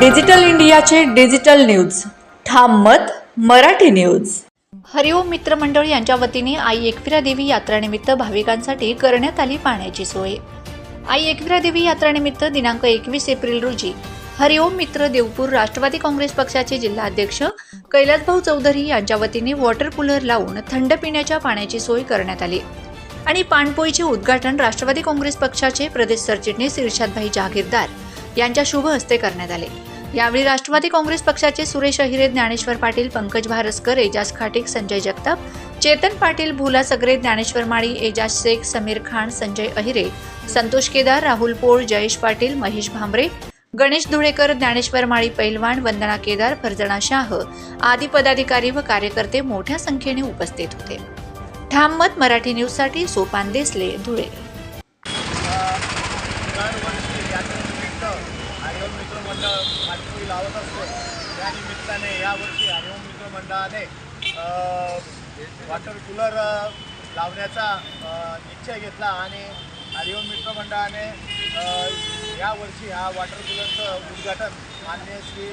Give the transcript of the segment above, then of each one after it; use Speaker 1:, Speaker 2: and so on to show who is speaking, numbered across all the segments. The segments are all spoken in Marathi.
Speaker 1: डिजिटल इंडियाचे डिजिटल न्यूज. ठाम मत मराठी न्यूज.
Speaker 2: हरिओम मित्रमंडळ यांच्या वतीने आई एकविरा देवी यात्रानिमित्त भाविकांसाठी करण्यात आली पाण्याची सोय. आई एकविरा देवी यात्रानिमित्त दिनांक एकवीस एप्रिल रोजी हरिओम मित्र देवपूर राष्ट्रवादी काँग्रेस पक्षाचे जिल्हाध्यक्ष कैलासभाऊ चौधरी यांच्या वतीने वॉटर कूलर लावून थंड पिण्याच्या पाण्याची सोय करण्यात आली. आणि पाणपोईचे उद्घाटन राष्ट्रवादी काँग्रेस पक्षाचे प्रदेश सरचिटणीस इर्शादभाई जहागीरदार यांच्या शुभ हस्ते करण्यात आले. यावेळी राष्ट्रवादी काँग्रेस पक्षाचे सुरेश अहिरे ज्ञानेश्वर पाटील पंकज भारसकर एजाज खाटिक संजय जगताप चेतन पाटील भुला सगरे ज्ञानेश्वर माळी एजाज शेख समीर खान संजय अहिरे संतोष केदार राहुल पोळ जयेश पाटील महेश भांबरे गणेश धुळेकर ज्ञानेश्वर माळी पैलवान वंदना केदार फर्जणा शाह आदी पदाधिकारी व कार्यकर्ते मोठ्या संख्येने उपस्थित होते. ठाम मत मराठी न्यूजसाठी सोपान देसले धुळे
Speaker 3: दरवर्षी यात्रेनिमित्त हरिओम मित्र मंडळ पाठपुरी लावत असतो. त्या निमित्ताने यावर्षी हरिओम मित्र मंडळाने वॉटर कूलर लावण्याचा निश्चय घेतला आणि हरिओम मित्र मंडळाने यावर्षी हा वॉटर कूलरचं उद्घाटन मान्य श्री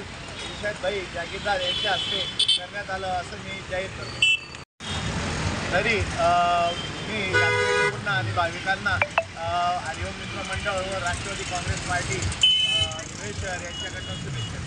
Speaker 3: भाई जागीरदार यांच्या हस्ते करण्यात आलं असं मी जाहीर करतो. तरी मी यात्रेकरूंना आणि भाविकांना हरिओम मित्र मंडळ व राष्ट्रवादी काँग्रेस पार्टी धुळे शहर यांच्याकडनं शुभेच्छा